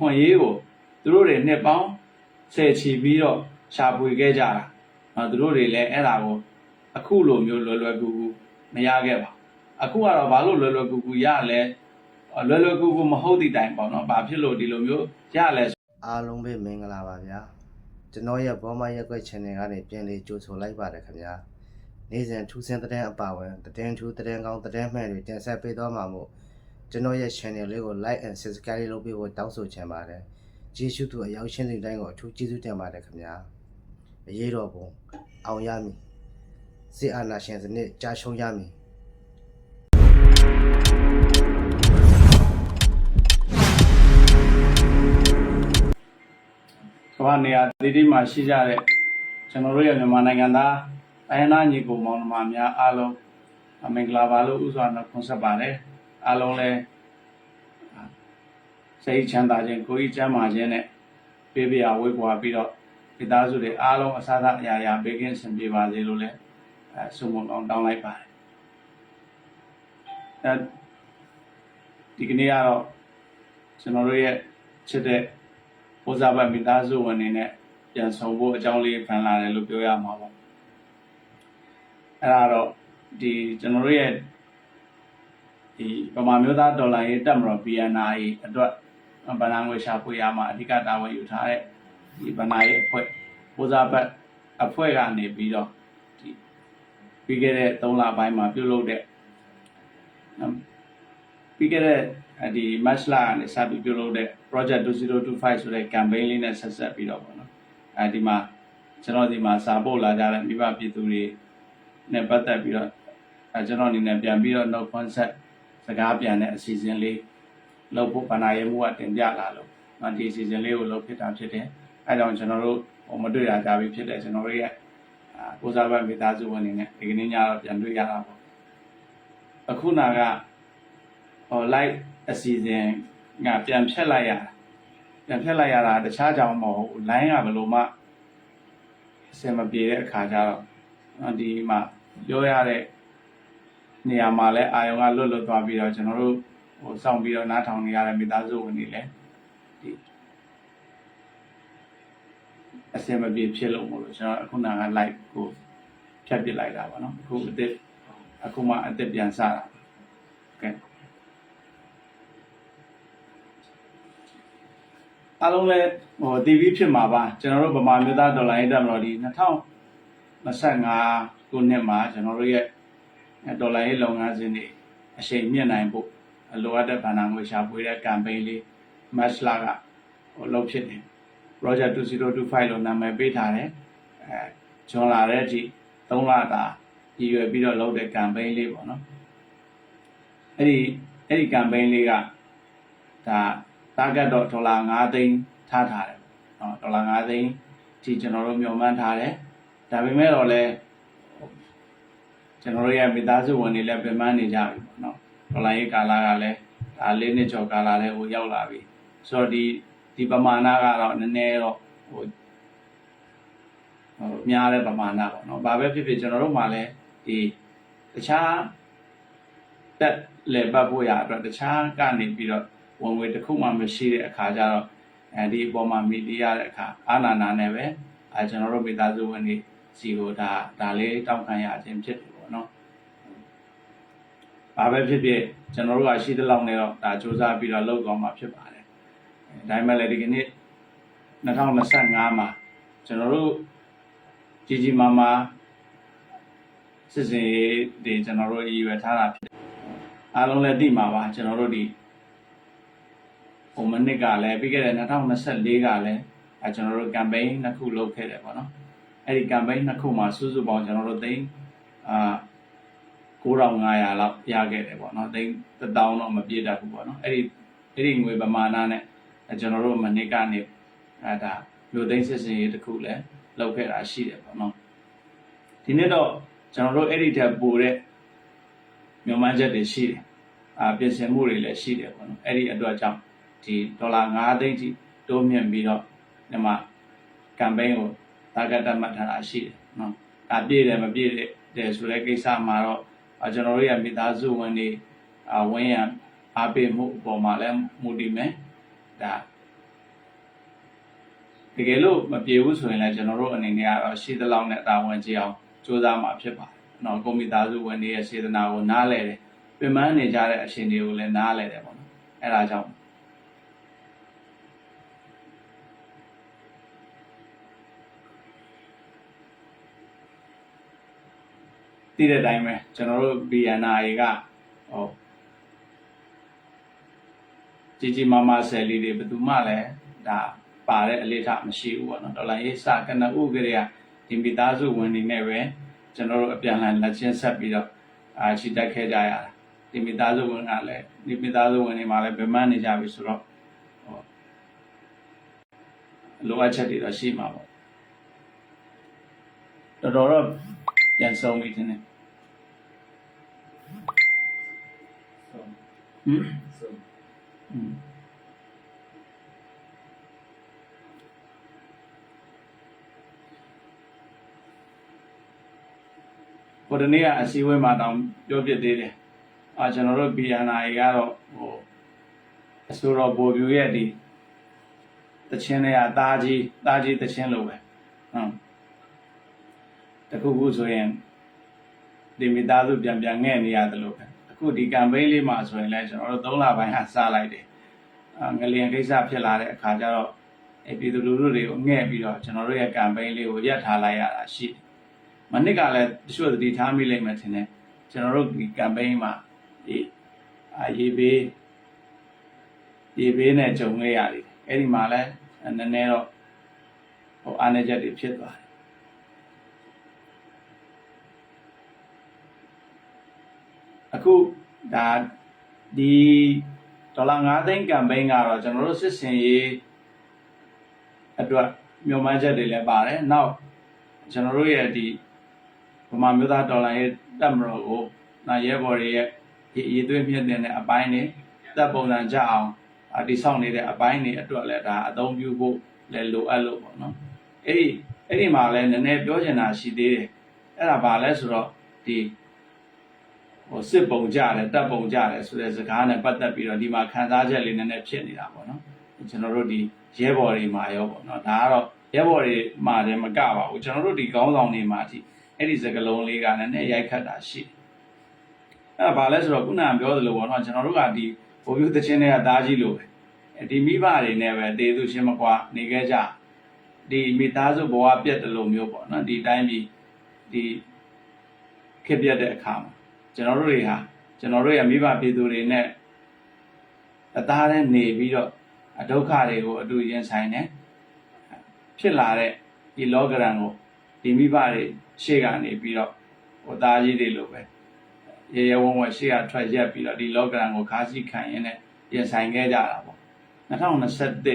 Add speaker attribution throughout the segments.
Speaker 1: ခွင့်ရေးကိုသူတို့တွေနှစ်ပေါင်းဆယ်ချီပြီးတော့ရှာဖွေခဲ့ကြတာနော်သူတို့တွေလည်းအဲ့ဒါကိုအခုလိုမျိုးလွယ်လွယ်ကူကူမရခဲ့ပါဘူးအခုကတော့ဘာလို့လွယ်လွယ်ကူကူရလဲလွယ်လွယ်ကူကူမဟုတ်သည့်တိုင်ပေါ့နော်ဘာဖြစ်လို့ဒီလိုမျိုးရလဲ
Speaker 2: အားလုံးပဲမင်္ဂလာပါဗျာကျွန်တော်ရဲ့ဘောမရက်ွက် channel ကနေပြန်လေးကြိုဆိုလိုက်ပါတယ်ခင်ဗျာနေ့စဉ်ထူးဆန်းတဲ့တဲ့အပါဝင်တဲ့ထူးတဲ့ကောင်းတဲ့မှန်တွေတင်ဆက်ပေးသွားမှာမို့ ကျွန်တော်ရဲ့ channel လေးကို like and subscribe လုပ်ပေးဖို့တောင်းဆိုချင်ပါတယ်ကျေးဇူးတူအရောက်ရှင်းတဲ့တိုင်းကိုအထူးကျေးဇူးတင်ပါတယ်ခင်ဗျာအရေးတော်ပုံအောင်ရမည်စစ်အာဏာရှင်စနစ်ကြာရှုံးရမည်
Speaker 1: ကမ္ဘာနေရာတည်တည်မှာရှိကြတဲ့ကျွန်တော်တို့ရဲ့မြန်မာနိုင်ငံသားတိုင်းနာညီကိုမောင်နှမများအားလုံးအမင်္ဂလာပါလို့ဥစွာနှုတ်ခွန်းဆက်ပါတယ် အားလုံးလည်းစိတ်ချမ်းသာခြင်းကိုယ်ဤချမ်းသာခြင်းနဲ့ပေးပြဝေးပွားပြီးတော့မိသားစုတွေအားလုံးအစားအစာအရာရာဘေးကင်းဆင်ပြေပါစေလို့လည်းအဲဆုမွန်ကောင်းတောင်းလိုက်ပါတယ်အဲဒီကနေ့ကတော့ကျွန်တော်တို့ရဲ့ချစ်တဲ့ဘုရားဘတ်မိသားစုဝင်နေနဲ့ပြန်ဆောင်ဖို့အကြောင်းလေးဖန်လာတယ်လို့ပြောရမှာပေါ့အဲ့ဒါတော့ဒီကျွန်တော်တို့ရဲ့ ဒီဗမာမျိုးသားဒေါ်လာရေးတက်မတော် BNI အတွက်ဗဏ္ဍာငွေရှာဖွေရမှာအဓိကတာဝန်ယူထားတဲ့ဒီဗဏ္ဍာရေးအဖွဲ့ဘုရားဘတ်အဖွဲ့ကနေပြီးတော့ဒီပြီးခဲ့တဲ့3လပိုင်းမှာပြုလုပ်တဲ့ပြီးခဲ့တဲ့ဒီ match လာကနေစပြီးပြုလုပ်တဲ့ project 2025ဆိုတဲ့ campaign လေးနဲ့ဆက်ဆက်ပြီးတော့ပေါ့နော်အဲဒီမှာကျွန်တော်ဒီမှာစာပို့လာကြတဲ့မိဘပြည်သူတွေနဲ့ပတ်သက်ပြီးတော့အဲကျွန်တော်အနေနဲ့ပြန်ပြီးတော့ note concept စကားပြန်တဲ့အစီအစဉ်လေးလုပ်ဖို့ဗဏ္ဍာရေးမှုကတင်ပြလာလို့နော်ဒီအစီအစဉ်လေးကိုလုပ်ဖြစ်တာဖြစ်တယ်အဲကြောင့်ကျွန်တော်တို့ဟိုမတွေ့ရကြပြီဖြစ်တယ်ကျွန်တော်တို့ရဲ့အာကိုစားဘတ်မိသားစုဝင်နေနဲ့ဒီကနေ့ညတော့ပြန်တွေ့ရတာပေါ့အခုနာကဟို live အစီအစဉ်ကပြန်ဖြတ်လိုက်ရတာပြန်ဖြတ်လိုက်ရတာတခြားကြောင်မဟုတ်ဘူး line ကဘယ်လိုမှအဆင်မပြေတဲ့အခါကျတော့နော်ဒီမှာပြောရတဲ့ နေရာမှာလဲအာယုံကလွတ်လွတ်သွားပြီးတော့ကျွန်တော်တို့ဟိုစောင့်ပြီးတော့နားထောင်နေရတဲ့မိသားစုဝင်တွေလည်းဒီအဆင်မပြေဖြစ်လို့မလို့ကျွန်တော်အခုနက live ကိုဖြတ်ပစ်လိုက်တာပါနော်အခုအစ်စ်အခုမှအစ်စ်ပြန်စတာကဲအားလုံးလည်းဟို TV ဖြစ်မှာပါကျွန်တော်တို့ဗမာမျိုးသားဒေါ်လာရေးတက်မလို့ဒီ2025ခုနှစ်မှာကျွန်တော်တို့ရဲ့ ဒေါ်လာရေးလုပ်ငန်းစဉ်တွေအရှိန်မြင့်နိုင်ဖို့လိုအပ်တဲ့ဗဏ္ဍာငွေရှာဖွေတဲ့ campaign လေး match လာကဟိုလုပ်ဖြစ်တယ် project 2025လို့နာမည်ပေးထားတယ်အဲဂျွန်လာတဲ့အထိ3လတာရည်ရွယ်ပြီးတော့လုပ်တဲ့ campaign လေးပေါ့နော်အဲ့ဒီအဲ့ဒီ campaign လေးကဒါ target တော့ဒေါ်လာ9သိန်းထားထားတယ်เนาะဒေါ်လာ9သိန်းဒီကျွန်တော်တို့မျှော်မှန်းထားတယ်ဒါပေမဲ့တော့လည်း ကျွန်တော်တို့ရဲ့မိသားစုဝင်တွေလည်းပြန်မနေကြပြီပေါ့နော်ဒေါ်လာရေးကာလကလည်းဒါလေးနှစ်ကျော်ကာလလည်းဟိုရောက်လာပြီဆိုတော့ဒီဒီပမာဏကတော့နည်းနည်းတော့ဟိုဟိုများတဲ့ပမာဏပေါ့နော်ဘာပဲဖြစ်ဖြစ်ကျွန်တော်တို့မှလည်းဒီတခြားတက်လေပတ်ဖို့ရအတွက်တခြားကနေပြီးတော့ဝင်ဝေတစ်ခုမှမရှိတဲ့အခါကျတော့အဲဒီအပေါ်မှာမိတိရတဲ့အခါအာနာနာနဲ့ပဲအဲကျွန်တော်တို့မိသားစုဝင်တွေစီကိုဒါဒါလေးတောင်းခံရခြင်းဖြစ်တယ် ဘာပဲဖြစ်ဖြစ်ကျွန်တော်တို့ကရှိတဲ့လောက်နဲ့တော့ဒါစူးစမ်းပြီးတော့လုပ်သွားမှာဖြစ်ပါတယ်။ဒါပေမဲ့လည်းဒီကနေ့2025မှာကျွန်တော်တို့ကြီးကြီးမားမားစစ်စင်ရေးတွေကျွန်တော်တို့ရည်ရွယ်ထားတာဖြစ်တယ်။အားလုံးလည်းသိမှာပါကျွန်တော်တို့ဒီဟိုမနစ်ကလည်းပြီးခဲ့တဲ့2024ကလည်းအဲကျွန်တော်တို့ campaign နှစ်ခုလုပ်ခဲ့တယ်ပေါ့နော်အဲ့ဒီ campaign နှစ်ခုမှာစုစုပေါင်းကျွန်တော်တို့သိန်းအာ 9500လောက်ရခဲ့တယ်ပေါ့နော်သိန်း1000တော့မပြည့်တတ်ဘူးပေါ့နော်အဲ့ဒီအဲ့ဒီငွေပမာဏနဲ့ကျွန်တော်တို့မနစ်ကနေအဲဒါမြို့သိန်းစစ်စင်ရေးတစ်ခုလည်းလုပ်ခဲ့တာရှိတယ်ပေါ့နော်ဒီနေ့တော့ကျွန်တော်တို့အဲ့ဒီထက်ပိုတဲ့မြန်မာချက်တွေရှိတယ်အာပြင်ဆင်မှုတွေလည်းရှိတယ်ပေါ့နော်အဲ့ဒီအတွက်ကြောင့်ဒီဒေါ်လာ9သိန်းထိတိုးမြင့်ပြီးတော့ဒီမှာ campaign ကို target တတ်မှတ်ထားတာရှိတယ်နော်။ဒါပြည့်တယ်မပြည့်တဲ့ဆိုတဲ့ကိစ္စမှာတော့ ကျွန်တော်တို့ရဲ့မိသားစုဝင်တွေအဝင်းရံအားပေးမှုအပေါ်မှာလည်းမူတည်မယ်။ဒါတကယ်လို့မပြေဘူးဆိုရင်လည်းကျွန်တော်တို့အနေနဲ့ကတော့ရှိသလောက်နဲ့တာဝန်ကြီးအောင်စူးစမ်းမှာဖြစ်ပါတယ်။နော်ကွန်ပျူတာစုဝင်တွေရဲ့စေတနာကိုနားလည်တယ်။ပြင်ပန်းနေကြတဲ့အခြေအနေကိုလည်းနားလည်တယ်ပေါ့နော်။အဲဒါကြောင့် တည်တဲ့အတိုင်းပဲကျွန်တော်တို့ BNI ကဟောကြီးကြီးမားမားဆယ်လီတွေဘယ်သူမှလည်းဒါပါတဲ့အလေးထားမရှိဘူးပေါ့နော်ဒေါ်လာရေးစကနဥကရေကဒီမိသားစုဝင်တွေနဲ့ပဲကျွန်တော်တို့အပြန်အလှန်လက်ချင်းဆက်ပြီးတော့အာချီတက်ခဲ့ကြရတာဒီမိသားစုဝင်ကလည်းဒီမိသားစုဝင်တွေမှာလည်းဗမန်းနေကြပြီဆိုတော့ဟောလိုအပ်ချက်တွေတော့ရှိမှာပေါ့တော်တော်တော့ ပြန်ဆုံးပြီထင်တယ်ဟမ်อืมဟိုတနေ့ကအစည်းအဝေးမှာတောင်ပြောပြသေးတယ်အာကျွန်တော်တို့ BNI ကတော့ဟိုအစိုးရဘော်ပြူရဲ့ဒီတချင်းတွေကတာကြီးတာကြီးတချင်းလိုပဲဟုတ် တခုခုဆိုရင်ဒီမိသားစုပြန်ပြန်ငဲ့နေရတယ်လို့ပဲအခုဒီ campaign လေးမှာဆိုရင်လည်းကျွန်တော်တို့3လပိုင်းဟာစလိုက်တယ်အာငလျင်ကိစ္စဖြစ်လာတဲ့အခါကျတော့အဲပြည်သူလူထုတွေကိုငှဲ့ပြီးတော့ကျွန်တော်တို့ရဲ့ campaign လေးကိုရပ်ထားလိုက်ရတာရှိတယ်။မနစ်ကလည်းတချို့သတိထားမိလိမ့်မယ်ထင်တယ်။ကျွန်တော်တို့ဒီ campaign မှာဒီအာရေးဘေးရေးဘေးနဲ့ကြုံခဲ့ရတယ်။အဲ့ဒီမှာလည်းနည်းနည်းတော့ဟိုအားနည်းချက်တွေဖြစ်သွားတယ် အခုဒါဒီဒေါ်လာ9သိန်းကမ်ပိန်းကတော့ကျွန်တော်တို့စစ်စင်ရေးအတွက်မျှော်မှန်းချက်တွေလည်းပါတယ်။နောက်ကျွန်တော်တို့ရဲ့ဒီဗမာမျိုးသားဒေါ်လာရဲ့တက်မတော်ကိုနောက်ရဲဘော်တွေရဲ့ရည်ရည်သွေးမြင့်တင်တဲ့အပိုင်းတွေတက်ပုံစံကြအောင်အတိဆောက်နေတဲ့အပိုင်းတွေအတွက်လည်းဒါအသုံးပြုဖို့လည်းလိုအပ်လို့ပေါ့နော်။အဲ့ဒီအဲ့ဒီမှာလည်းနည်းနည်းပြောချင်တာရှိသေးတယ်။အဲ့ဒါဘာလဲဆိုတော့ဒီ ဟိုစစ်ပုံကြတယ်တပ်ပုံကြတယ်ဆိုတဲ့စကားနဲ့ပတ်သက်ပြီးတော့ဒီမှာခံစားချက်လေးနည်းနည်းဖြစ်နေတာပေါ့နော်ကျွန်တော်တို့ဒီရဲဘော်တွေမှာရောပေါ့နော်ဒါကတော့ရဲဘော်တွေမှာလည်းမကပါဘူးကျွန်တော်တို့ဒီကောင်းဆောင်တွေမှာအထိအဲ့ဒီစကလုံးလေးကနည်းနည်းရိုက်ခတ်တာရှိတယ်အဲ့ဒါဘာလဲဆိုတော့ခုနကပြောသလိုပေါ့နော်ကျွန်တော်တို့ကဒီဘိုလ်ပြုသချင်းတွေကသားကြီးလိုပဲဒီမိဘတွေနဲ့ပဲတေသူချင်းမကွာနေခဲ့ကြဒီမိသားစုဘဝပြတ်တယ်လို့မျိုးပေါ့နော်ဒီတိုင်းပြီးဒီခက်ပြတ်တဲ့အခါမှာ ကျွန်တော်တို့တွေဟာကျွန်တော်တို့ရဲ့မိဘပြည်သူတွေနဲ့အသားနဲ့နေပြီးတော့အဒုက္ခတွေကိုအတူရင်ဆိုင်နေဖြစ်လာတဲ့ဒီလောကရန်ကိုဒီမိဘတွေရှေ့ကနေပြီးတော့ဟိုသားကြီးတွေလိုပဲရေရဝုံဝရှေ့ကထွက်ရက်ပြီးတော့ဒီလောကရန်ကိုခါးစီခံရင်းနဲ့ရင်ဆိုင်ခဲ့ကြတာပေါ့2021ဒီ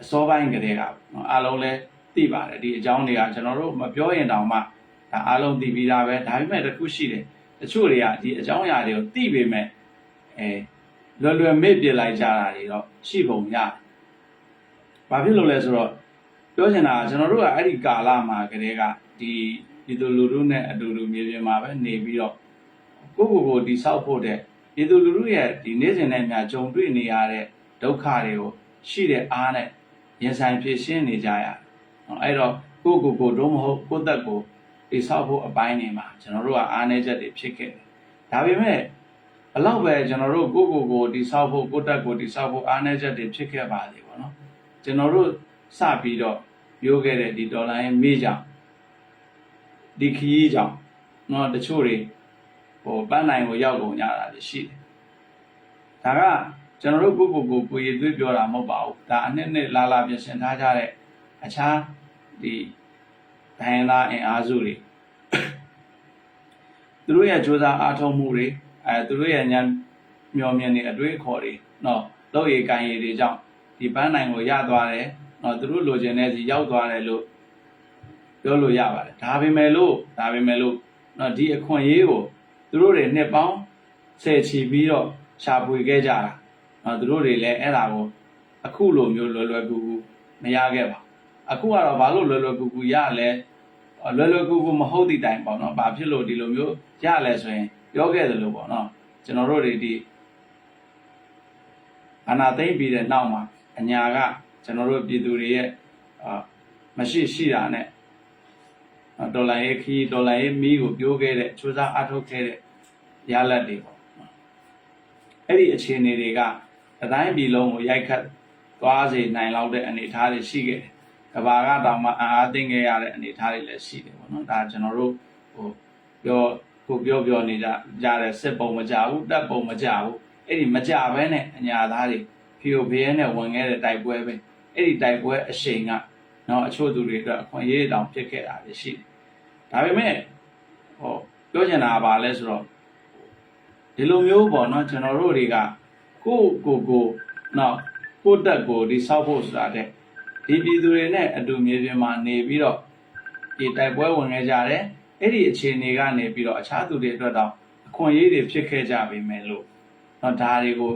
Speaker 1: အစောပိုင်းကတည်းကနော်အားလုံးလဲသိပါတယ်ဒီအကြောင်းတွေကကျွန်တော်တို့မပြောရင်တောင်မှဒါအားလုံးသိပြီးသားပဲဒါပေမဲ့တစ်ခုရှိတယ် တချို့တွေကဒီအကြောင်းအရာတွေကိုသိပေမဲ့အဲလွယ်လွယ်မေ့ပြလိုက်ကြတာတွေတော့ရှိပုံရတယ်။ဘာဖြစ်လို့လဲဆိုတော့ပြောချင်တာကကျွန်တော်တို့ကအဲ့ဒီကာလမှာကလေးကဒီဒီလိုလူလူနဲ့အတူတူမြေပြင်မှာပဲနေပြီးတော့ကိုယ့်ကိုယ်ကိုဒီဆောက်ဖို့တဲ့ဒီလိုလူလူရဲ့ဒီနေ့စဉ်နဲ့များကြုံတွေ့နေရတဲ့ဒုက္ခတွေကိုရှိတဲ့အားနဲ့ရင်ဆိုင်ဖြေရှင်းနေကြရတယ်။နော်အဲ့တော့ကိုယ့်ကိုယ်ကိုတော့မဟုတ်ကိုယ့်သက်ကို တိဆောက်ဖို့အပိုင်းတွေမှာကျွန်တော်တို့ကအားနည်းချက်တွေဖြစ်ခဲ့တယ်။ဒါပေမဲ့ဘလောက်ပဲကျွန်တော်တို့ကိုယ့်ကိုယ်ကိုတိဆောက်ဖို့ကိုယ့်တက်ကိုတိဆောက်ဖို့အားနည်းချက်တွေဖြစ်ခဲ့ပါလေပေါ့နော်။ကျွန်တော်တို့စပြီးတော့ပြောခဲ့တဲ့ဒီဒေါ်လာရဲ့မေးကြောင့်ဒီခီးကြောင့်နော်တချို့တွေဟိုပန်းနိုင်ကိုရောက်ကုန်ကြတာလေရှိတယ်။ဒါကကျွန်တော်တို့ကိုယ့်ကိုယ်ကိုကိုယ်ရည်သွေးပြောတာမဟုတ်ပါဘူး။ဒါအနှစ်နှစ်လာလာပြင်ဆင်ထားကြတဲ့အခြားဒီ ဒိုင်းသားအင်အားစုတွေသူတို့ရဲ့စ조사အားထုတ်မှုတွေအဲသူတို့ရဲ့ဉာဏ်မျောမြင်နေအတွေ့အခေါ်တွေနော်လောက်ရည်ကန်ရည်တွေကြောင့်ဒီပန်းနိုင်ကိုရသွားတယ်နော်သူတို့လိုချင်တဲ့စီရောက်သွားတယ်လို့ပြောလို့ရပါတယ်ဒါပေမဲ့လို့ဒါပေမဲ့လို့နော်ဒီအခွင့်အရေးကိုသူတို့တွေနှစ်ပေါင်းဆယ်ချီပြီးတော့ရှာဖွေခဲ့ကြတာနော်သူတို့တွေလည်းအဲ့ဒါကိုအခုလိုမျိုးလွယ်လွယ်ကူကူမရခဲ့ပါဘူးအခုကတော့ဘာလို့လွယ်လွယ်ကူကူရလဲ လွယ်လွယ်ကူကူမဟုတ်သည့်တိုင်ပေါ့နော်ဘာဖြစ်လို့ဒီလိုမျိုးရလဲဆိုရင်ပြောခဲ့တယ်လို့ပေါ့နော်ကျွန်တော်တို့တွေဒီအနာသိမ့်ပြီးတဲ့နောက်မှာအညာကကျွန်တော်တို့ပြည်သူတွေရဲ့အာမရှိရှိတာနဲ့ဒေါ်လာရေးခီးဒေါ်လာရေးမီးကိုပြိုးခဲ့တဲ့စူးစမ်းအထောက်ခဲ့တဲ့ရလဒ်တွေပေါ့အဲ့ဒီအခြေအနေတွေကတတိုင်းပြည်လုံးကိုရိုက်ခတ်သွားစေနိုင်လောက်တဲ့အနေအထားတွေရှိခဲ့တယ်က ဘာကတောင်မှအာအားသိငယ်ရတဲ့အနေအထားတွေလည်းရှိတယ်ပေါ့နော်ဒါကျွန်တော်တို့ဟိုပြောကိုပြောပြောနေကြကြတဲ့စစ်ပုံမကြဘူးတပ်ပုံမကြဘူးအဲ့ဒီမကြဘဲနဲ့အညာသားတွေဖီယိုဖီရဲနဲ့ဝင်ခဲ့တဲ့တိုက်ပွဲပဲအဲ့ဒီတိုက်ပွဲအရှိန်ကနော်အချို့သူတွေအတွက်အခွင့်အရေးတောင်ဖြစ်ခဲ့တာလည်းရှိတယ်ဒါပေမဲ့ဟောပြောချင်တာကဘာလဲဆိုတော့ဒီလိုမျိုးပေါ့နော်ကျွန်တော်တို့တွေကကိုယ့်ကိုယ်ကိုနော်ကိုယ့်တက်ကိုဒီဆောက်ဖို့ဆိုတာတဲ့ ဒီပြည်သူတွေနဲ့အတူမြေပြင်မှာနေပြီးတော့ဒီတိုက်ပွဲဝင်ခဲ့ကြတယ်အဲ့ဒီအခြေအနေကနေပြီးတော့အခြားသူတွေအတွက်တော့အခွင့်အရေးတွေဖြစ်ခဲ့ကြပြီမယ်လို့နော်ဒါတွေကို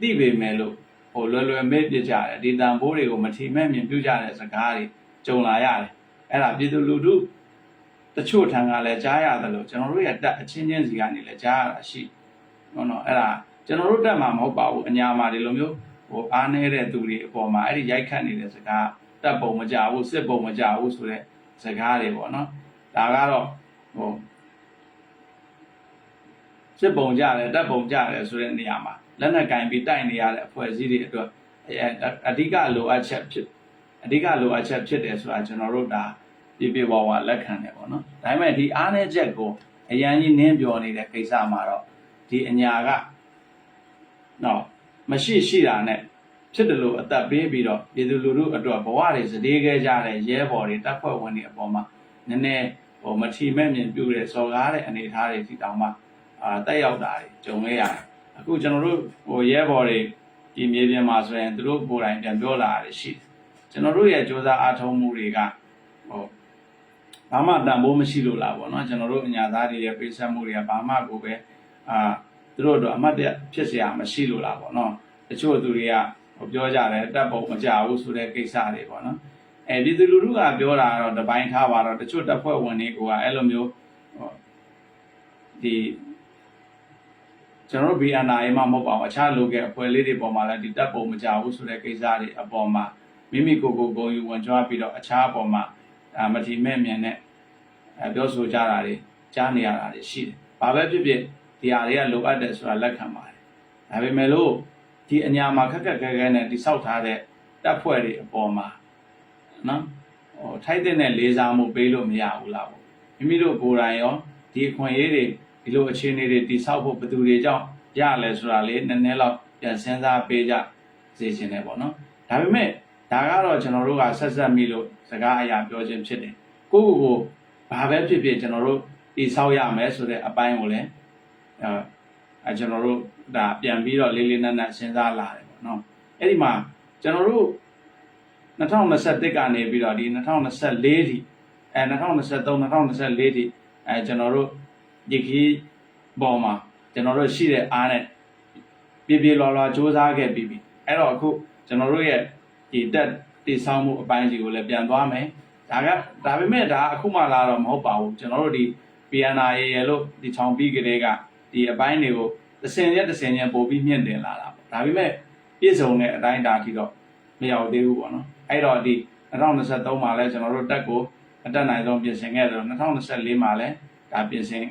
Speaker 1: သိပေမယ်လို့ဟိုလွယ်လွယ်မဲ့ပြကြတယ်ဒီတန်ဖိုးတွေကိုမထီမဲ့မြင်ပြုကြတဲ့စကားတွေကြုံလာရတယ်အဲ့ဒါပြည်သူလူထုတချို့ထံကလည်းကြားရတယ်လို့ကျွန်တော်တို့ရဲ့တက်အချင်းချင်းစီကနေလည်းကြားရတာရှိနော်နော်အဲ့ဒါကျွန်တော်တို့တက်မှာမဟုတ်ပါဘူးအညာမှာဒီလိုမျိုး ဟိုအားနေတဲ့သူတွေအပေါ်မှာအဲ့ဒီရိုက်ခတ်နေတဲ့စကားတက်ပုံမကြဘူးစစ်ပုံမကြဘူးဆိုတဲ့စကားတွေပေါ့နော်ဒါကတော့ဟိုစစ်ပုံကြတယ်တက်ပုံကြတယ်ဆိုတဲ့နေရာမှာလက်နက်ကင်ပြီးတိုက်နေရတဲ့အဖွဲ့အစည်းတွေအတွက်အဓိကလိုအပ်ချက်ဖြစ်အဓိကလိုအပ်ချက်ဖြစ်တယ်ဆိုတာကျွန်တော်တို့ဒါပြပြဝဝလက်ခံတယ်ပေါ့နော်ဒါပေမဲ့ဒီအားနည်းချက်ကိုအရန်ကြီးနင်းပြောနေတဲ့ကိစ္စမှာတော့ဒီအညာကနော် မရှိရှိတာနဲ့ဖြစ်တယ်လို့အသက်ပေးပြီးတော့ပြည်သူလူထုအတွက်ဘဝတွေစတေးခဲ့ကြတဲ့ရဲဘော်တွေတပ်ဖွဲ့ဝင်တွေအပေါ်မှာနည်းနည်းဟိုမထီမဲ့မြင်ပြုတဲ့စော်ကားတဲ့အနေအထားတွေဒီတောင်မှအာတက်ရောက်တာတွေကြုံခဲ့ရတယ်အခုကျွန်တော်တို့ဟိုရဲဘော်တွေဒီမြေပြင်မှာဆိုရင်သူတို့ကိုယ်တိုင်ပြန်ပြောလာတာရှိတယ်ကျွန်တော်တို့ရဲ့စ조사အားထုတ်မှုတွေကဟိုဘာမှတန်ဖိုးမရှိလို့လားပေါ့နော်ကျွန်တော်တို့အညာသားတွေရဲ့ပိတ်ဆက်မှုတွေကဘာမှကိုပဲအာ သူတို့တော့အမှတ်တရဖြစ်စရာမရှိလို့လားပေါ့နော်တချို့သူတွေကပြောကြတယ်တပ်ပုံမကြဘူးဆိုတဲ့ကိစ္စတွေပေါ့နော်အဲဒီသူလူထုကပြောတာတော့တပိုင်းထားပါတော့တချို့တပ်ဖွဲ့ဝင်တွေကအဲ့လိုမျိုးဒီကျွန်တော်တို့ BNI မှာမဟုတ်ပါဘူးအခြား local အဖွဲ့လေးတွေပေါ်မှာလည်းဒီတပ်ပုံမကြဘူးဆိုတဲ့ကိစ္စတွေအပေါ်မှာမိမိကိုယ်ကိုယ်ကိုယ်ယူဝင်ကြွားပြီးတော့အခြားအပေါ်မှာမတိမဲ့မြန်နဲ့ပြောဆိုကြတာတွေကြားနေရတာတွေရှိတယ်။ဘာပဲဖြစ်ဖြစ် ဒီဟာတွေကလိုအပ်တယ်ဆိုတာလက်ခံပါတယ်။ဒါပေမဲ့လို့ဒီအညာမှာခက်ခက်ခဲခဲနဲ့တိဆောက်ထားတဲ့တပ်ဖွဲ့တွေအပေါ်မှာနော်ဟိုထိုက်တဲ့လေးစားမှုပေးလို့မရဘူးလားပေါ့။မိမိတို့ကိုယ်တိုင်ရောဒီအခွင့်အရေးတွေဒီလိုအခြေအနေတွေတိဆောက်ဖို့ဘယ်သူတွေကြောင့်ရလဲဆိုတာလေးနည်းနည်းတော့ပြန်စဉ်းစားပေးကြစေချင်တယ်ပေါ့နော်။ဒါပေမဲ့ဒါကတော့ကျွန်တော်တို့ကဆက်ဆက်မိလို့စကားအရာပြောခြင်းဖြစ်တယ်။ကိုယ့်ကိုယ်ကိုဘာပဲဖြစ်ဖြစ်ကျွန်တော်တို့တိဆောက်ရမယ်ဆိုတဲ့အပိုင်းကိုလည်း အဲအဲကျွန်တော်တို့ဒါပြန်ပြီးတော့လေးလေးနက်နက်စဉ်းစားလာတယ်ပေါ့နော်။အဲ့ဒီမှာကျွန်တော်တို့2021ကနေပြီးတော့ဒီ2024ထိအဲ2023 2024ထိအဲကျွန်တော်တို့ဒီခီးပေါ်မှာကျွန်တော်တို့ရှိတဲ့အားနဲ့ပြေပြေလော်လော်စူးစမ်းခဲ့ပြီးပြီအဲ့တော့အခုကျွန်တော်တို့ရဲ့ဒီတက်တည်ဆောက်မှုအပိုင်းကြီးကိုလည်းပြန်သွားမယ်ဒါကဒါပေမဲ့ဒါအခုမှလာတော့မဟုတ်ပါဘူးကျွန်တော်တို့ဒီ PNR ရေလို့ဒီချောင်ပြီးကလေးက ဒီအပိုင်းတွေကိုတစ်စင်ရက်တစ်စင်ရက်ပို့ပြီးမြင့်တင်လာတာပေါ့ဒါပေမဲ့ပြည့်စုံတဲ့အတိုင်းဒါထိတော့မရောက်သေးဘူးပေါ့နော်အဲ့တော့ဒီ2023မှာလဲကျွန်တော်တို့တက်ကိုအတက်နိုင်ဆုံးပြင်ဆင်ခဲ့တယ်2024မှာလဲဒါပြင်ဆင်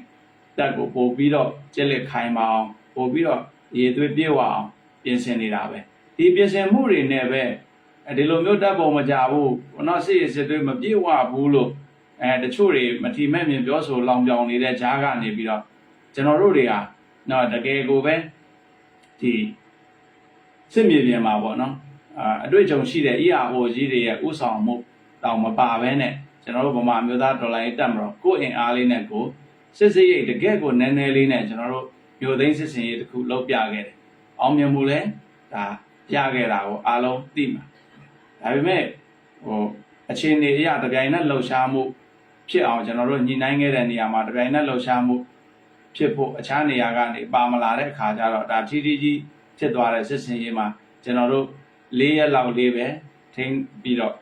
Speaker 1: တက်ကိုပို့ပြီးတော့ကျက်လက်ခိုင်ပါအောင်ပို့ပြီးတော့ရေသွေးပြေဝအောင်ပြင်ဆင်နေတာပဲဒီပြင်ဆင်မှုတွေနဲ့ပဲဒီလိုမျိုးတက်ပုံမကြဘူးဘနောစစ်ရစစ်သွေးမပြေဝဘူးလို့အဲတချို့တွေမထီမဲ့မြင်ပြောဆိုလောင်ပြောင်နေတဲ့ဂျားကနေပြီးတော့ ကျွန်တော်တို့တွေကနော်တကယ်ကိုပဲဒီစစ်မြေပြင်မှာပေါ့နော်အာအတွေ့အကြုံရှိတဲ့ ERO ကြီးတွေရဲ့ဥဆောင်မှုတောင်မပါဘဲနဲ့ကျွန်တော်တို့ဗမာမျိုးသားဒေါ်လာရေးတက်မတော့ကိုယ့်အင်အားလေးနဲ့ကိုစစ်စစ်ရိတ်တကယ်ကိုနည်းနည်းလေးနဲ့ကျွန်တော်တို့မျိုးသိန်းစစ်စင်ရေးတစ်ခုလုပ်ပြခဲ့တယ်။အောင်မြင်မှုလဲဒါရခဲ့တာကိုအားလုံးသိမှာ။ဒါပေမဲ့ဟိုအခြေအနေအရတပြိုင်နက်လှုပ်ရှားမှုဖြစ်အောင်ကျွန်တော်တို့ညှိနှိုင်းခဲ့တဲ့နေရာမှာတပြိုင်နက်လှုပ်ရှားမှု ဖြစ်ဖို့အခြားနေရာကနေပါမလာတဲ့အခါကျတော့ဒါထီထီကြီးဖြစ်သွားတဲ့စစ်စင်ရေးမှာကျွန်တော်တို့၄ရက်လောက်လေးပဲထိန်းပြီးတော့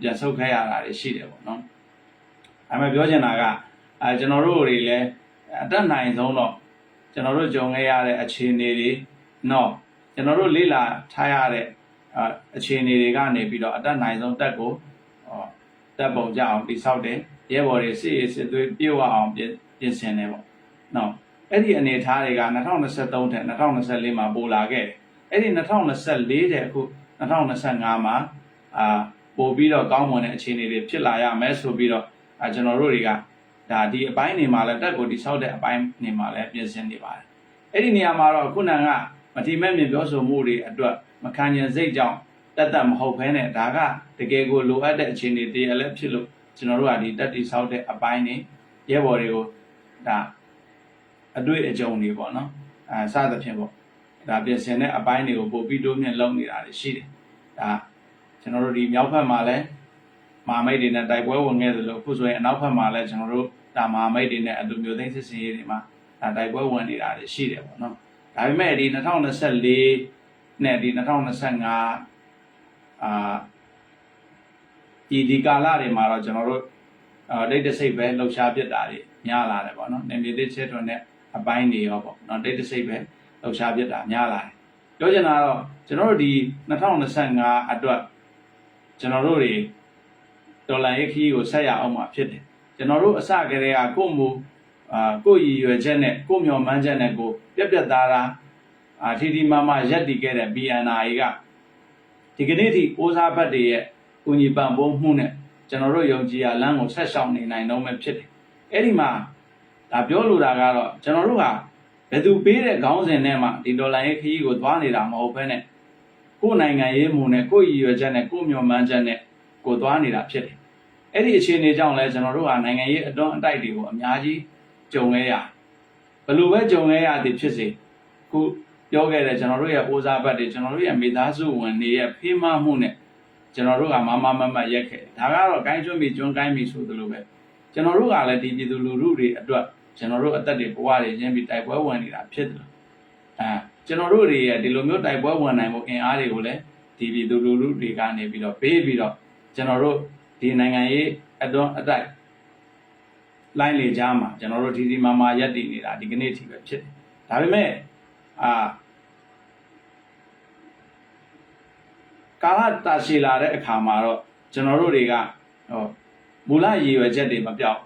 Speaker 1: ပြန်ဆုတ်ခဲ့ရတာတွေရှိတယ်ပေါ့နော်။ဒါပေမဲ့ပြောချင်တာကအဲကျွန်တော်တို့တွေလည်းအတက်နိုင်ဆုံးတော့ကျွန်တော်တို့ကြုံခဲ့ရတဲ့အခြေအနေတွေနော်ကျွန်တော်တို့လေ့လာထားရတဲ့အာအခြေအနေတွေကနေပြီးတော့အတက်နိုင်ဆုံးတက်ကိုဟောတက်ပုံကြအောင်တိဆောက်တယ်ရဲဘော်တွေစစ်ရေးစစ်သွေးပြေဝအောင်ပြင်ပြင်ဆင်တယ်ပေါ့ နော်အဲ့ဒီအနေအထားတွေက2023ထက်2024မှာပိုလာခဲ့တယ်အဲ့ဒီ2024တဲ့အခု2025မှာအာပို့ပြီးတော့ကောင်းမွန်တဲ့အခြေအနေတွေဖြစ်လာရမယ်ဆိုပြီးတော့အာကျွန်တော်တို့တွေကဒါဒီအပိုင်းနေမှာလဲတက်ကိုတိဆောက်တဲ့အပိုင်းနေမှာလဲပြင်ဆင်နေပါတယ်အဲ့ဒီနေရာမှာတော့ခုနကမတိမဲ့မြင်ပြောဆိုမှုတွေအတွက်မခံကျင်စိတ်ကြောင့်တက်တက်မဟုတ်ဘဲနဲ့ဒါကတကယ်ကိုလိုအပ်တဲ့အခြေအနေတည်းရလဲဖြစ်လို့ကျွန်တော်တို့ကဒီတက်တိဆောက်တဲ့အပိုင်းနေရဲဘော်တွေကိုဒါ အတွေ့အကြုံတွေပေါ့နော်အဲစသဖြင့်ပေါ့ဒါပြင်ဆင်တဲ့အပိုင်းတွေကိုပို့ပြီးတိုးမြင့်လုပ်နေတာတွေရှိတယ်ဒါကျွန်တော်တို့ဒီမြောက်ဘက်မှာလည်းမာမိတ်တွေနဲ့တိုက်ပွဲဝင်ခဲ့သလိုအခုဆိုရင်အနောက်ဘက်မှာလည်းကျွန်တော်တို့ဒါမာမိတ်တွေနဲ့အလူမျိုးသိန်းစစ်စင်ရေးတွေမှာဒါတိုက်ပွဲဝင်နေတာတွေရှိတယ်ပေါ့နော်ဒါပေမဲ့ဒီ2024နဲ့ဒီ2025အာဒီဒီကာလတွေမှာတော့ကျွန်တော်တို့အာဒိတ်တစိတ်ပဲလှုပ်ရှားပြစ်တာတွေများလာတယ်ပေါ့နော်နေမြေတစ်ချက်တွင်နဲ့ အပိုင်းတွေရောပေါ့နော်ဒိတ်တစိတ်ပဲလှုပ်ရှားပြစ်တာများလာတယ်ပြောချင်တာတော့ကျွန်တော်တို့ဒီ2025အတွက်ကျွန်တော်တို့တွေဒေါ်လာရေးခီးကိုဆက်ရအောင်မှာဖြစ်တယ်ကျွန်တော်တို့အစကတည်းကကိုယ့်မူအာကိုယ့်ရည်ရွယ်ချက်နဲ့ကိုယ့်မျှော်မှန်းချက်နဲ့ကိုပြက်ပြက်သားသားအာထီထီမာမာရက်တည်ခဲ့တဲ့ BNI ကဒီကနေ့ထိအိုးစားဘတ်တွေရဲ့ကိုညီပံ့ပိုးမှုနဲ့ကျွန်တော်တို့ယုံကြည်ရလမ်းကိုဆက်ရှောင်နေနိုင်တော့မှဖြစ်တယ်အဲ့ဒီမှာ ဒါပြောလိုတာကတော့ကျွန်တော်တို့ကဘယ်သူပေးတဲ့ခေါင်းစဉ်နဲ့မှဒီဒေါ်လာရဲ့ခရီးကိုသွားနေတာမဟုတ်ဘဲနဲ့ကိုယ်နိုင်ငံရေးမှုနဲ့ကိုယ်ရည်ရွယ်ချက်နဲ့ကိုယ်မျှော်မှန်းချက်နဲ့ကိုသွားနေတာဖြစ်တယ်အဲ့ဒီအခြေအနေကြောင့်လဲကျွန်တော်တို့ကနိုင်ငံရေးအတွန်းအတိုက်တွေကိုအများကြီးကြုံခဲ့ရဘယ်လိုပဲကြုံခဲ့ရသည်ဖြစ်စေခုပြောခဲ့တဲ့ကျွန်တော်တို့ရဲ့အိုးစားဘတ်တွေကျွန်တော်တို့ရဲ့မိသားစုဝင်တွေရဲ့ဖေးမမှုနဲ့ကျွန်တော်တို့ကမမမမရက်ခဲ့တယ်ဒါကတော့ကိုင်းကျွန်းပြီးကျွန်းကိုင်းပြီးဆိုသလိုပဲကျွန်တော်တို့ကလည်းဒီပြည်သူလူထုတွေအတွက် ကျွန်တော်တို့အသက်တွေဘဝတွေချင်းပြီးတိုက်ပွဲဝင်နေတာဖြစ်တယ်အဲကျွန်တော်တို့တွေရဲ့ဒီလိုမျိုးတိုက်ပွဲဝင်နိုင်မှုအင်အားတွေကိုလည်းဒီပြည်သူလူထုတွေကနေပြီးတော့ပေးပြီးတော့ကျွန်တော်တို့ဒီနိုင်ငံရေးအတွန်းအတိုက်လိုင်းလေကြားမှာကျွန်တော်တို့ဒီဒီမာမာရက်တည်နေတာဒီကနေ့ထိပဲဖြစ်တယ်ဒါပေမဲ့အာကာလတာရှည်လာတဲ့အခါမှာတော့ကျွန်တော်တို့တွေကဟောမူလရည်ရွယ်ချက်တွေမပြောင်း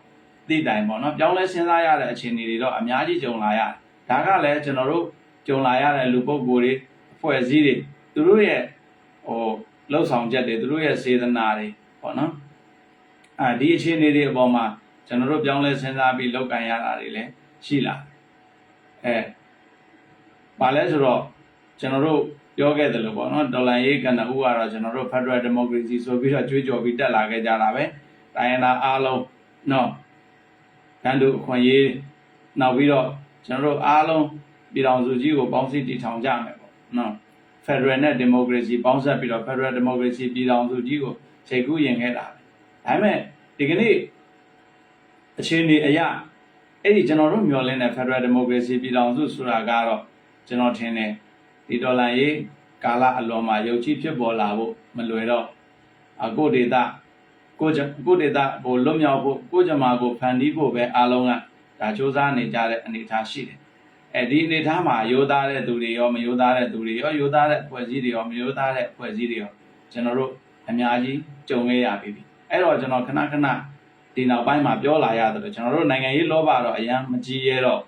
Speaker 1: သိတိုင်ပေါ့နော်ပြောင်းလဲစဉ်းစားရတဲ့အခြေအနေတွေတော့အများကြီးကြုံလာရတယ်ဒါကလည်းကျွန်တော်တို့ကြုံလာရတဲ့လူပုဂ္ဂိုလ်တွေအဖွဲ့အစည်းတွေသူတို့ရဲ့ဟိုလှုပ်ဆောင်ချက်တွေသူတို့ရဲ့စေတနာတွေပေါ့နော်အာဒီအခြေအနေတွေအပေါ်မှာကျွန်တော်တို့ပြောင်းလဲစဉ်းစားပြီးလုပ်ကင်ရတာတွေလည်းရှိလာအဲပါလဲဆိုတော့ကျွန်တော်တို့ပြောခဲ့တယ်လို့ပေါ့နော်ဒေါ်လာရေးကဏ္ဍဥကတော့ကျွန်တော်တို့ Federal Democracy ဆိုပြီးတော့ကြွေးကြော်ပြီးတက်လာခဲ့ကြတာပဲတိုင်းရင်းသားအားလုံးနော် တန်တူအခွင့်အရေးနောက်ပြီးတော့ကျွန်တော်တို့အားလုံးပြည်တော်စုကြီးကိုပေါင်းစည်းတည်ထောင်ကြမယ်ပေါ့နော် Federal နဲ့ Democracy ပေါင်းစပ်ပြီးတော့ Federal Democracy ပြည်တော်စုကြီးကိုချိန်ကူးရင်ခဲ့တာပဲဒါပေမဲ့ဒီကနေ့အခြေအနေအရအဲ့ဒီကျွန်တော်တို့မျှော်လင့်တဲ့ Federal Democracy ပြည်တော်စုဆိုတာကတော့ကျွန်တော်ထင်တယ်ဒီဒေါ်လာရေးကာလအလွန်မှာရုပ်ကြီးဖြစ်ပေါ်လာဖို့မလွယ်တော့အကိုဒေတာ ကိုကြကိုဒေတာဟိုလွတ်မြောက်ဖို့ကိုကြမာကိုဖန်တီးဖို့ပဲအားလုံးကဒါစ조사နေကြတဲ့အနေအထားရှိတယ်အဲဒီအနေအထားမှာရိုးသားတဲ့သူတွေရောမရိုးသားတဲ့သူတွေရောရိုးသားတဲ့ဖွဲ့စည်းတွေရောမရိုးသားတဲ့ဖွဲ့စည်းတွေရောကျွန်တော်တို့အများကြီးကြုံခဲ့ရပြီအဲ့တော့ကျွန်တော်ခဏခဏဒီနောက်ပိုင်းမှာပြောလာရတယ်လို့ကျွန်တော်တို့နိုင်ငံရေးလောဘတော့အရင်မကြည့်ရတော့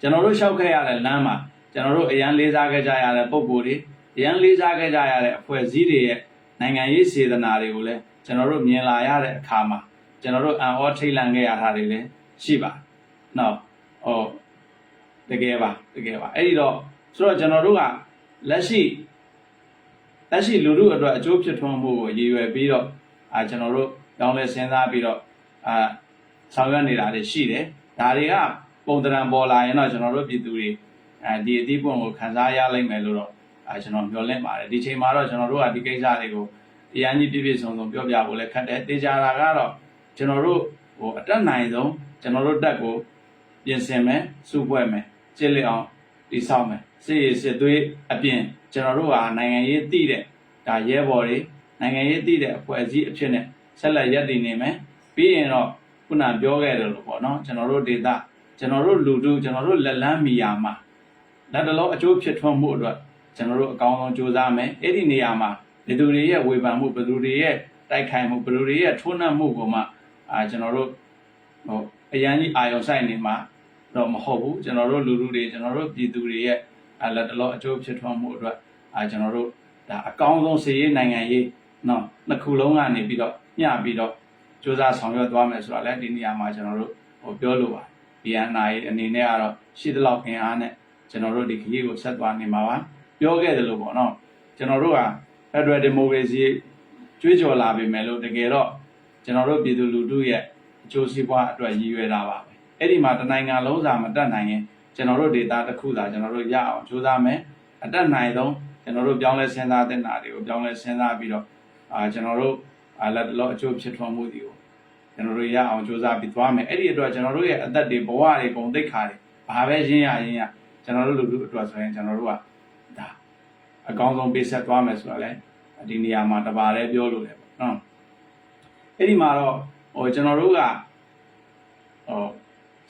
Speaker 1: ကျွန်တော်တို့ရှောက်ခဲ့ရတဲ့လမ်းမှာကျွန်တော်တို့အရန်လေးစားခဲ့ကြရတဲ့ပုံကိုယ်တွေအရန်လေးစားခဲ့ကြရတဲ့အဖွဲ့အစည်းတွေရဲ့ နိုင်ငံရေးစေတနာတွေကိုလည်းကျွန်တော်တို့မြင်လာရတဲ့အခါမှာကျွန်တော်တို့အံ့ဩထိတ်လန့်ခဲ့ရတာတွေလည်းရှိပါ။နော်ဟောတကယ်ပါတကယ်ပါအဲ့ဒီတော့ဆိုတော့ကျွန်တော်တို့ကလက်ရှိလက်ရှိလူထုအတွက်အကျိုးဖြစ်ထွန်းမှုကိုရည်ရွယ်ပြီးတော့အာကျွန်တော်တို့တောင်းလဲစဉ်းစားပြီးတော့အာဆောင်ရွက်နေတာတွေရှိတယ်ဒါတွေကပုံတရံပေါ်လာရင်တော့ကျွန်တော်တို့ပြည်သူတွေအဲဒီအသီးပွင့်ကိုခံစားရလိမ့်မယ်လို့တော့ အဲကျွန်တော်မျှော်လင့်ပါတယ်ဒီချိန်မှာတော့ကျွန်တော်တို့ကဒီကိစ္စတွေကိုအရန်ကြီးပြည့်ပြည့်စုံစုံပြောပြဖို့လည်းခက်တယ်တေချာတာကတော့ကျွန်တော်တို့ဟိုအတက်နိုင်ဆုံးကျွန်တော်တို့တက်ကိုပြင်ဆင်မယ်စုဖွဲ့မယ်ကျစ်လက်အောင်တည်ဆောက်မယ်စစ်ရေးစစ်သွေးအပြင်ကျွန်တော်တို့ဟာနိုင်ငံရေးတည်တဲ့ဒါရဲဘော်တွေနိုင်ငံရေးတည်တဲ့အဖွဲ့အစည်းအဖြစ်နဲ့ဆက်လက်ရပ်တည်နေမယ်ပြီးရင်တော့ခုနပြောခဲ့တယ်လို့ပေါ့နော်ကျွန်တော်တို့ဒေတာကျွန်တော်တို့လူထုကျွန်တော်တို့လက်လန်းမီယာမှာလက်တလုံးအကျိုးဖြစ်ထွန်းမှုအတွက် ကျွန်တော်တို့အကောင်းဆုံးကြိုးစားမယ်အဲ့ဒီနေရာမှာဘယ်သူတွေရဲ့ဝေဖန်မှုဘယ်သူတွေရဲ့တိုက်ခိုက်မှုဘယ်သူတွေရဲ့ထိုးနှက်မှုကိုမှအာကျွန်တော်တို့ဟိုအရန်ကြီးအာယုံဆိုင်နေမှာတော့မဟုတ်ဘူးကျွန်တော်တို့လူလူတွေကျွန်တော်တို့ပြည်သူတွေရဲ့အလက်တလောအကျိုးဖြစ်ထွန်းမှုအတွက်အာကျွန်တော်တို့ဒါအကောင်းဆုံးစီရေးနိုင်ငံရေးနော်နှစ်ခုလုံးကနေပြီးတော့ညှပြီးတော့စူးစမ်းဆောင်ရွက်သွားမယ်ဆိုတာလည်းဒီနေရာမှာကျွန်တော်တို့ဟိုပြောလို့ပါ BNI အနေနဲ့ကတော့ရှိသလောက်ခင်အားနဲ့ကျွန်တော်တို့ဒီခရီးကိုဆက်သွားနေမှာပါ ပြောခဲ့တယ်လို့ပေါ့နော်ကျွန်တော်တို့က Federal Democracy ကြွေးကြော်လာပြီမယ်လို့တကယ်တော့ကျွန်တော်တို့ပြည်သူလူထုရဲ့အကျိုးစီးပွားအတွက်ရည်ရွယ်တာပါပဲအဲ့ဒီမှာတနိုင်ငံလုံးစာမတက်နိုင်ရင်ကျွန်တော်တို့ဒေတာတစ်ခုသာကျွန်တော်တို့ရအောင်ကြိုးစားမယ်အတက်နိုင်ဆုံးကျွန်တော်တို့ပြောင်းလဲစဉ်းစားတဲ့နာတွေကိုပြောင်းလဲစဉ်းစားပြီးတော့အာကျွန်တော်တို့အာလက်တလောအကျိုးဖြစ်ထွန်းမှုတွေကိုကျွန်တော်တို့ရအောင်စူးစမ်းပြီးသွားမယ်အဲ့ဒီအတွက်ကျွန်တော်တို့ရဲ့အသက်တွေဘဝတွေဂုဏ်သိက္ခာတွေဘာပဲရင်းရရင်းရကျွန်တော်တို့လူလူအတွက်ဆိုရင်ကျွန်တော်တို့ကဒါ အကောင်းဆုံးပေးဆက်သွားမယ်ဆိုတာလဲဒီနေရာမှာတပါးလဲပြောလို့လေပေါ့နော်အဲ့ဒီမှာတော့ဟိုကျွန်တော်တို့ကဟို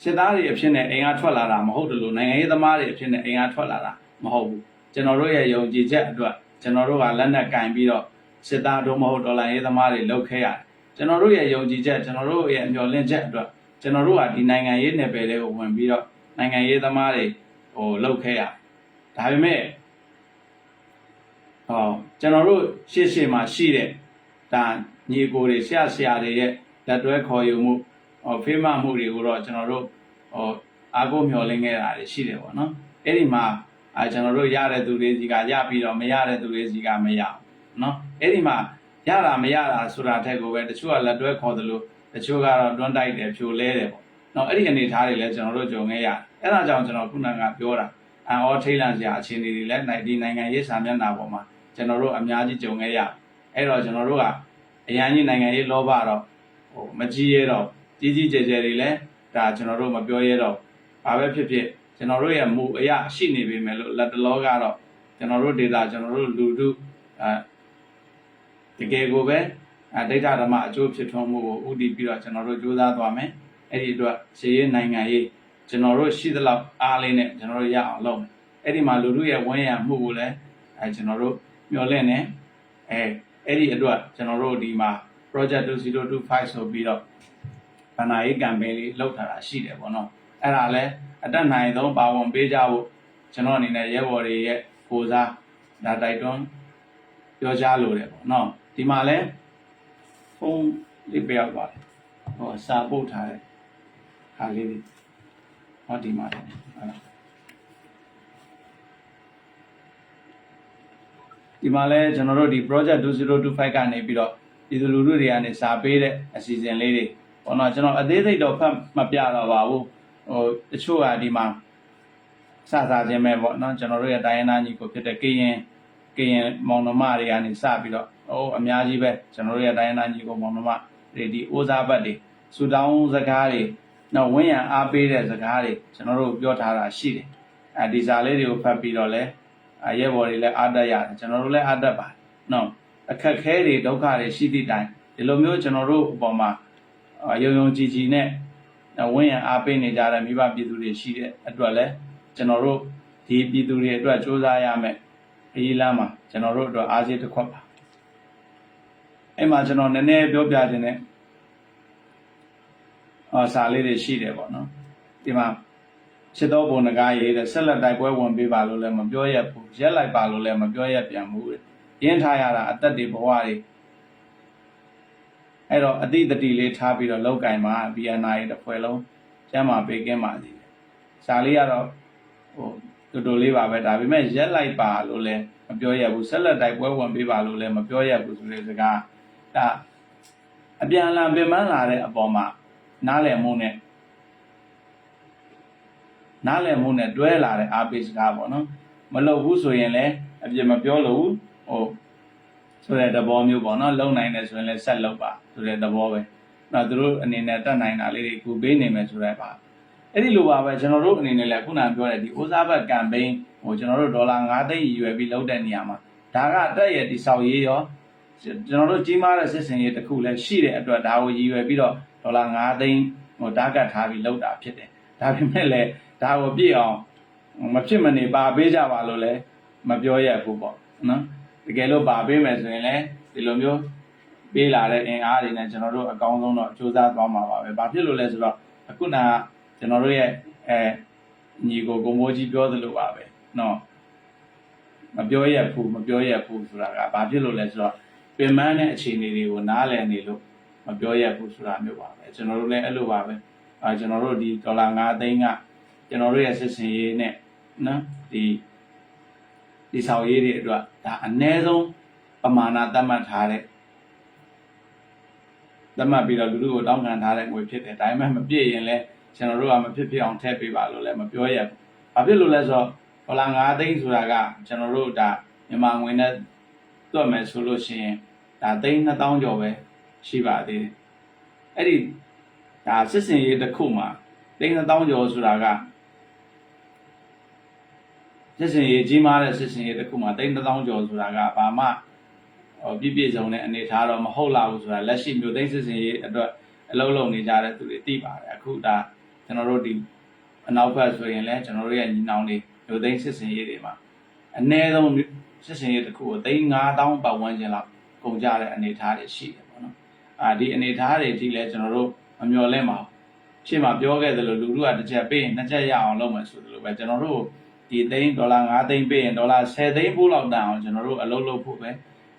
Speaker 1: စစ်သားတွေအဖြစ်နဲ့အိမ်ကထွက်လာတာမဟုတ်တယ်လို့နိုင်ငံရေးသမားတွေအဖြစ်နဲ့အိမ်ကထွက်လာတာမဟုတ်ဘူးကျွန်တော်တို့ရဲ့ယုံကြည်ချက်အတွက်ကျွန်တော်တို့ကလက်နက်ကင်ပြီးတော့စစ်သားတို့မဟုတ်ဒေါ်လာရေးသမားတွေလုပ်ခဲ့ရတယ်ကျွန်တော်တို့ရဲ့ယုံကြည်ချက်ကျွန်တော်တို့ရဲ့မျှော်လင့်ချက်အတွက်ကျွန်တော်တို့ကဒီနိုင်ငံရေးနယ်ပယ်တွေကိုဝင်ပြီးတော့နိုင်ငံရေးသမားတွေဟိုလှုပ်ခဲရဒါပေမဲ့ ဟောကျွန်တော်တို့ရှေ့ရှေ့မှာရှိတဲ့ဒါညီကိုတွေဆရာဆရာတွေရဲ့လက်တွဲခေါ်ယူမှုဟောဖေးမမှုတွေကိုတော့ကျွန်တော်တို့ဟောအားကိုးမျှော်လင့်ခဲ့တာတွေရှိတယ်ပေါ့နော်အဲ့ဒီမှာအဲကျွန်တော်တို့ရတဲ့သူတွေစီကရပြီးတော့မရတဲ့သူတွေစီကမရဘူးနော်အဲ့ဒီမှာရတာမရတာဆိုတာထက်ကိုပဲတချို့ကလက်တွဲခေါ်သလိုတချို့ကတော့တွန်းတိုက်တယ်ဖြိုလဲတယ်ပေါ့။နော်အဲ့ဒီအနေထားတွေလည်းကျွန်တော်တို့ကြုံခဲ့ရတယ်။အဲ့ဒါကြောင့်ကျွန်တော်ခုနကပြောတာအန်အောထိတ်လန့်စရာအခြေအနေတွေလည်းနိုင်ဒီနိုင်ငံရေးစာမျက်နှာပေါ်မှာ ကျွန်တော်တို့အများကြီးကြုံခဲ့ရတယ်။အဲ့တော့ကျွန်တော်တို့ကအရန်ကြီးနိုင်ငံရေးလောဘတော့ဟိုမကြီးရတော့ကြီးကြီးကျယ်ကျယ်တွေလည်းဒါကျွန်တော်တို့မပြောရတော့ဘာပဲဖြစ်ဖြစ်ကျွန်တော်တို့ရဲ့မူအရာရှိနေပြီမယ်လို့လက်တလောကတော့ကျွန်တော်တို့ဒေတာကျွန်တော်တို့လူထုအဲတကယ်ကိုပဲအဒိဋ္ဌဓမ္မအကျိုးဖြစ်ထွန်းမှုကိုဥတည်ပြီးတော့ကျွန်တော်တို့ကြိုးစားသွားမယ်အဲ့ဒီအတွက်ရှေးရေးနိုင်ငံရေးကျွန်တော်တို့ရှိသလောက်အားလေးနဲ့ကျွန်တော်တို့ရအောင်လုပ်မယ်အဲ့ဒီမှာလူတို့ရဲ့ဝန်းရံမှုကိုလည်းအဲကျွန်တော်တို့ မျှော်လင့်နေအဲအဲ့ဒီအတွက်ကျွန်တော်တို့ဒီမှာ project 2025ဆိုပြီးတော့ဗန္နာရေး campaign လေးလုပ်ထားတာရှိတယ်ပေါ့နော်အဲ့ဒါလည်းအတက်နိုင်ဆုံးပါဝင်ပေးကြဖို့ကျွန်တော်အနေနဲ့ရဲဘော်တွေရဲ့ကိုစားဒါတိုက်တွန်းပြောကြားလို့တယ်ပေါ့နော်ဒီမှာလဲဖုန်းလေးပြောက်သွားတယ်ဟောစာပို့ထားတဲ့ဟာလေးတွေဟောဒီမှာလေဟုတ်လား ဒီမှာလဲကျွန်တော်တို့ဒီ project 2025ကနေပြီးတော့ပြည်သူလူထုတွေကနေစာပေးတဲ့အစီအစဉ်လေးတွေပေါ့နော်ကျွန်တော်အသေးစိတ်တော့ဖတ်မပြတော့ပါဘူးဟိုတချို့ကဒီမှာစစာခြင်းပဲပေါ့နော်ကျွန်တော်တို့ရဲ့တိုင်းရင်းသားညီကိုဖြစ်တဲ့ကရင်ကရင်မောင်နှမတွေကနေစပြီးတော့ဟိုအများကြီးပဲကျွန်တော်တို့ရဲ့တိုင်းရင်းသားညီကိုမောင်နှမတွေဒီအိုးစားဘတ်တွေဆူတောင်းစကားတွေနောက်ဝင်းရံအားပေးတဲ့စကားတွေကျွန်တော်တို့ပြောထားတာရှိတယ်အဲဒီစာလေးတွေကိုဖတ်ပြီးတော့လဲအ ရဲဘော်တွေလည်းအားတက်ရတယ်ကျွန်တော်တို့လည်းအားတက်ပါတယ်နော်အခက်ခဲတွေဒုက္ခတွေရှိသည့်တိုင်ဒီလိုမျိုးကျွန်တော်တို့အပေါ်မှာယုံယုံကြည်ကြည်နဲ့ဝင်းရံအားပေးနေကြတဲ့မိဘပြည်သူတွေရှိတဲ့အတွက်လဲကျွန်တော်တို့ဒီပြည်သူတွေအတွက်စူးစမ်းရမယ်အေးလမ်းမှာကျွန်တော်တို့အတွက်အားစီးတစ်ခွက်ပါအဲ့မှာကျွန်တော်နည်းနည်းပြောပြခြင်းနဲ့အာစာလေးတွေရှိတယ်ပေါ့နော်ဒီမှာ ချစ်တော်ဘုံငကားရေးတဲ့ဆက်လက်တိုက်ပွဲဝင်ပေးပါလို့လည်းမပြောရဘူးရက်လိုက်ပါလို့လည်းမပြောရပြန်ဘူးတဲ့ရင်းထားရတာအသက်တွေဘဝတွေအဲ့တော့အတိတတိလေးထားပြီးတော့လောက်ကင်မှာ BNI တစ်ဖွဲ့လုံးကျမ်းမာပေးကင်းပါစီစာလေးကတော့ဟိုတူတူလေးပါပဲဒါပေမဲ့ရက်လိုက်ပါလို့လည်းမပြောရဘူးဆက်လက်တိုက်ပွဲဝင်ပေးပါလို့လည်းမပြောရဘူးဆိုတဲ့စကားဒါအပြန်အလှန်ပင်ပန်းလာတဲ့အပေါ်မှာနားလည်မှုနဲ့ နားလည်မှုနဲ့တွဲလာတဲ့အားပေးစကားပေါ့နော်မလုပ်ဘူးဆိုရင်လည်းအပြစ်မပြောလို့ဟိုဆိုတဲ့သဘောမျိုးပေါ့နော်လုံနိုင်တယ်ဆိုရင်လည်းဆက်လုပ်ပါဆိုတဲ့သဘောပဲနောက်သူတို့အနေနဲ့တတ်နိုင်တာလေးတွေကူပေးနေမယ်ဆိုတဲ့ပါအဲ့ဒီလိုပါပဲကျွန်တော်တို့အနေနဲ့လည်းခုနပြောတဲ့ဒီအိုးစားဘတ်ကမ်ပိန်းဟိုကျွန်တော်တို့ဒေါ်လာ9သိန်းရည်ရွယ်ပြီးလုပ်တဲ့နေရာမှာဒါကတက်ရဲ့တိဆောက်ရေးရောကျွန်တော်တို့ကြီးမားတဲ့စစ်စင်ရေးတစ်ခုလည်းရှိတဲ့အတွက်ဒါကိုရည်ရွယ်ပြီးတော့ဒေါ်လာ9သိန်းဟိုတားကတ်ထားပြီးလုပ်တာဖြစ်တယ်ဒါပေမဲ့လည်းဒါကိုပြည့်အောင်မဖြစ်မနေပါပေးကြပါလို့လည်းမပြောရဘူးပေါ့နော်တကယ်လို့ပါပေးမယ်ဆိုရင်လည်းဒီလိုမျိုးပေးလာတဲ့အင်အားတွေနဲ့ကျွန်တော်တို့အကောင်းဆုံးတော့စူးစမ်းသွားမှာပါပဲဘာဖြစ်လို့လဲဆိုတော့အခုနကကျွန်တော်တို့ရဲ့အဲညီကိုကိုမိုးကြီးပြောသလိုပါပဲနော်မပြောရဘူးမပြောရဘူးဆိုတာကဘာဖြစ်လို့လဲဆိုတော့ပင်ပန်းတဲ့အခြေအနေတွေကိုနားလည်နေလို့မပြောရဘူးဆိုတာမျိုးပါပဲကျွန်တော်တို့လည်းအဲ့လိုပါပဲအာကျွန်တော်တို့ဒီဒေါ်လာ9သိန်းက ကျွန်တော်တို့ရဲ့စစ်စင်ရေးနဲ့နော်ဒီဒီဆောင်ရေးတွေအတွက်ဒါအ ਨੇ ဆုံးပမာဏသတ်မှတ်ထားတဲ့သတ်မှတ်ပြီးတော့လူလူကိုတောင်းခံထားတဲ့ငွေဖြစ်တယ်ဒါပေမဲ့မပြည့်ရင်လည်းကျွန်တော်တို့ကမဖြစ်ဖြစ်အောင်ထည့်ပေးပါလို့လည်းမပြောရဘူး။ဘာဖြစ်လို့လဲဆိုတော့ဒေါ်လာ9သိန်းဆိုတာကကျွန်တော်တို့ဒါမြန်မာငွေနဲ့တွက်မယ်ဆိုလို့ရှိရင်ဒါသိန်း2000ကျော်ပဲရှိပါသေးတယ်။အဲ့ဒီဒါစစ်စင်ရေးတစ်ခုမှာသိန်း2000ကျော်ဆိုတာက စစ်စင်ရေးကြီးမားတဲ့စစ်စင်ရေးတစ်ခုမှာတိန်း1000ကျော်ဆိုတာကဘာမှဟောပြည့်ပြည့်စုံတဲ့အနေထားတော့မဟုတ်လာဘူးဆိုတာလက်ရှိမျိုးသိန်းစစ်စင်ရေးအတွက်အလုံးလုံးနေကြတဲ့သူတွေသိပါတယ်အခုဒါကျွန်တော်တို့ဒီအနောက်ဘက်ဆိုရင်လည်းကျွန်တော်တို့ရဲ့ညီနောင်တွေမျိုးသိန်းစစ်စင်ရေးတွေမှာအနည်းဆုံးစစ်စင်ရေးတစ်ခုကိုသိန်း9000ပတ်ဝန်းကျင်လောက်ကုန်ကြတဲ့အနေထားတွေရှိတယ်ပေါ့နော်အာဒီအနေထားတွေဒီလည်းကျွန်တော်တို့မမျှော်လင့်ပါဘူးရှေ့မှာပြောခဲ့သလိုလူလူကတစ်ချက်ပေးရင်နှစ်ချက်ရအောင်လုပ်မယ်ဆိုသလိုပဲကျွန်တော်တို့ ဒီသိန်းဒေါ်လာ9သိန်းပေးရင်ဒေါ်လာ10သိန်းပို့လောက်တန်အောင်ကျွန်တော်တို့အလုပ်လုပ်ဖို့ပဲ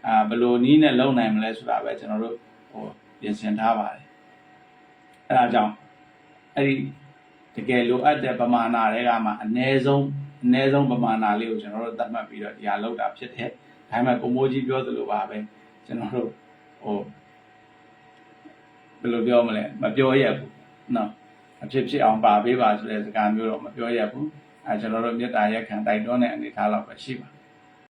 Speaker 1: အာဘယ်လိုနည်းနဲ့လုပ်နိုင်မလဲဆိုတာပဲကျွန်တော်တို့ဟိုပြင်ဆင်ထားပါတယ်အဲဒါကြောင့်အဲ့ဒီတကယ်လိုအပ်တဲ့ပမာဏတွေကမှအ ਨੇ ဆုံးအ ਨੇ ဆုံးပမာဏလေးကိုကျွန်တော်တို့သတ်မှတ်ပြီးတော့ဒီဟာလောက်တာဖြစ်တယ်ဒါပေမဲ့ကိုမိုးကြီးပြောသလိုပါပဲကျွန်တော်တို့ဟိုဘယ်လိုပြောမလဲမပြောရဘူးနော်အဖြစ်ဖြစ်အောင်ပါပေးပါဆိုတဲ့စကားမျိုးတော့မပြောရဘူး အဲကျွန်တော်တို့မေတ္တာရက်ခံတိုက်တွန်းတဲ့အနေအထားလောက်ပဲရှိပါ